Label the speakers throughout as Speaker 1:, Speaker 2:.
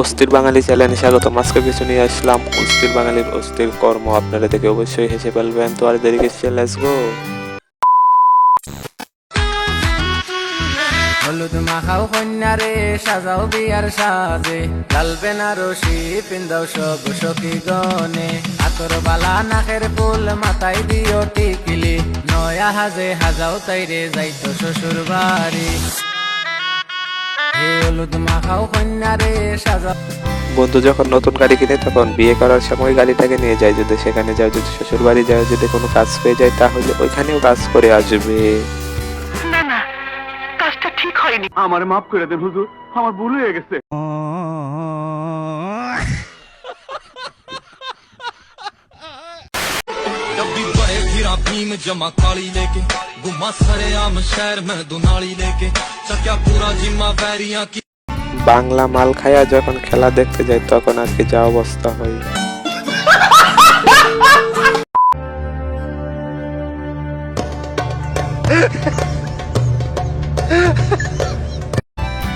Speaker 1: অস্থির বাঙালি চ্যানেলে স্বাগত। আজকে কিছু নিয়ে আসলাম। অস্থির বাঙালির অস্থির কর্ম আপনারা দেখে অবশ্যই হেসে ফেলবেন। তো আর দেরি কিছু লেটস গো
Speaker 2: হলুদ মাখাও কন্যারে, সাজাও বিয়ার সাজে। পিন্দাও সব সখী গনে আতর বালা নাকের ফুল মাথায় দিও টিকিলি। নয়া হাজে হাজাও তাইরে যাইতো শ্বশুর বাড়ি হলুদ মাখাও সাজাও
Speaker 1: বন্ধু যখন নতুন গাড়ি কিনে তখন বিয়ে করার সময় গাড়িটাকে নিয়ে যায় যদি সেখানে যায় যদি শ্বশুর বাড়ি যায় যদি কোনো কাজ পেয়ে যায় তাহলে ওইখানেও কাজ করে আসবে। না কাজটা ঠিক হয়নি।
Speaker 3: আমার মাফ করে দেন হুজুর। আমার ভুল হয়ে গেছে।
Speaker 4: फिरा भीम जमा काली लेके गुमा सरे आम शहर में दुनाली लेके चक्या पूरा जिम्मा बैरियां की
Speaker 1: বাংলা মাল খায়া যখন খেলা দেখতে যায় তখন আর কি যা অবস্থা হয়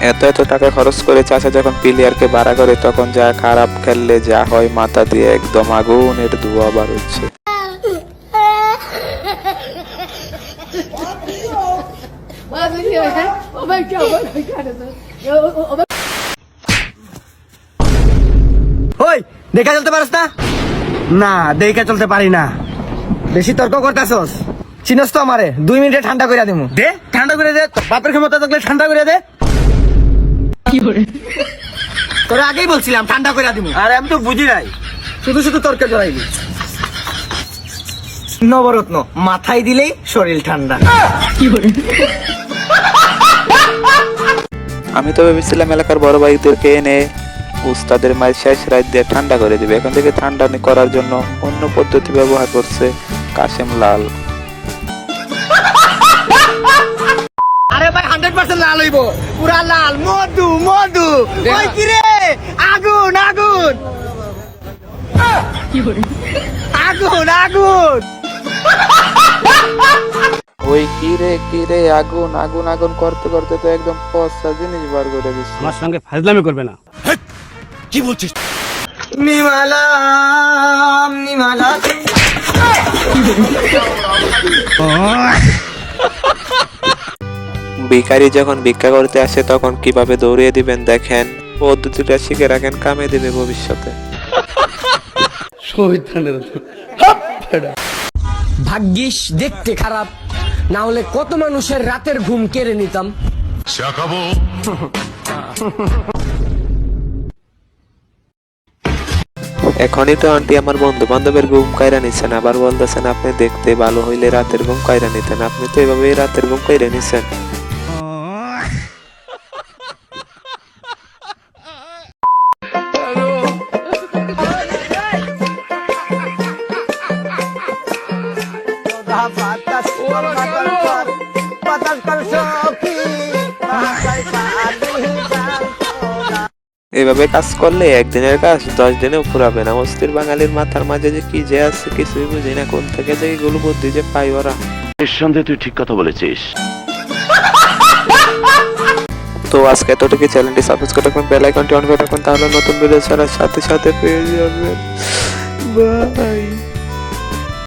Speaker 1: এত এত টাকা খরচ করে চাষা যখন প্লেয়ারকে ভাড়া করে তখন যা খারাপ খেললে যা হয় মাথা দিয়ে একদম আগুনের ধোয়া বার হচ্ছে
Speaker 5: Oh my god, oh my god. Oh my
Speaker 6: ওই দেখা চলতে পারস না? না দেখা চলতে পারি না। বেশি তর্ক করতেছস। চিনস তো আমারে দুই মিনিটে ঠান্ডা করে দেবো দে ঠান্ডা করে দে বাপের ক্ষমতা থাকলে ঠান্ডা করে দে। তোর আগেই বলছিলাম ঠান্ডা করে দিব আরে আমি তো বুঝি নাই। শুধু শুধু তর্কে জড়াইবি নবরত্ন মাথায় দিলেই শরীর ঠান্ডা।
Speaker 1: আমি তো ভেবেছিলাম এলাকার বড় ভাইদেরকে এনে উস্তাদের মায়ের শেষ রাত দিয়ে ঠান্ডা করে দিবে। এখন থেকে ঠান্ডা নি- করার জন্য অন্য পদ্ধতি ব্যবহার করছে কাশেম লাল।
Speaker 6: আরে ভাই হান্ড্রেড পার্সেন্ট লাল হইব। পুরা লাল। মধু মধু। ওই কি রে আগুন। আগুন আগুন আগুন।
Speaker 1: রে কি রে আগুন আগুন আগুন করতে করতে তো একদম পচা জিনিস বার করে দিচ্ছে
Speaker 7: আমার সঙ্গে ফাজলামি করবে না।
Speaker 6: নিমালা
Speaker 1: ভিখারি যখন ভিক্ষা করতে আসে তখন কীভাবে দৌড়িয়ে দিবেন দেখেন? পদ্ধতিটা শিখে রাখেন কামে দিবে ভবিষ্যতে।
Speaker 8: ভাগ্যিস দেখতে খারাপ। না হলে কত মানুষের রাতের ঘুম কেড়ে নিতাম।
Speaker 1: এখনই তো আন্টি আমার বন্ধু বান্ধবের ঘুম কায়রা নিচ্ছেন আবার বলতেছেন আপনি দেখতে ভালো হইলে রাতের ঘুম কায়রা নিতেন। আপনি তো এভাবেই রাতের ঘুম কায়রা নিচ্ছেন এভাবে কাজ করলে একদিনের কাজ দশ দিনেও ফুরাবে না। অস্থির বাঙালির মাথার মাঝে যে কি যে আছে কিছুই বুঝি না কোন থেকে যে এগুলো বুদ্ধি যে পাই ওরা।
Speaker 9: নিঃসন্দেহে তুই ঠিক কথা বলেছিস।
Speaker 1: তো আজকে এতটুকু চ্যানেলটি সাবস্ক্রাইব করে রাখবেন বেল আইকনটি অন করে রাখবেন তাহলে নতুন ভিডিও ছাড়ার সাথে সাথে পেয়ে যাবেন। বাই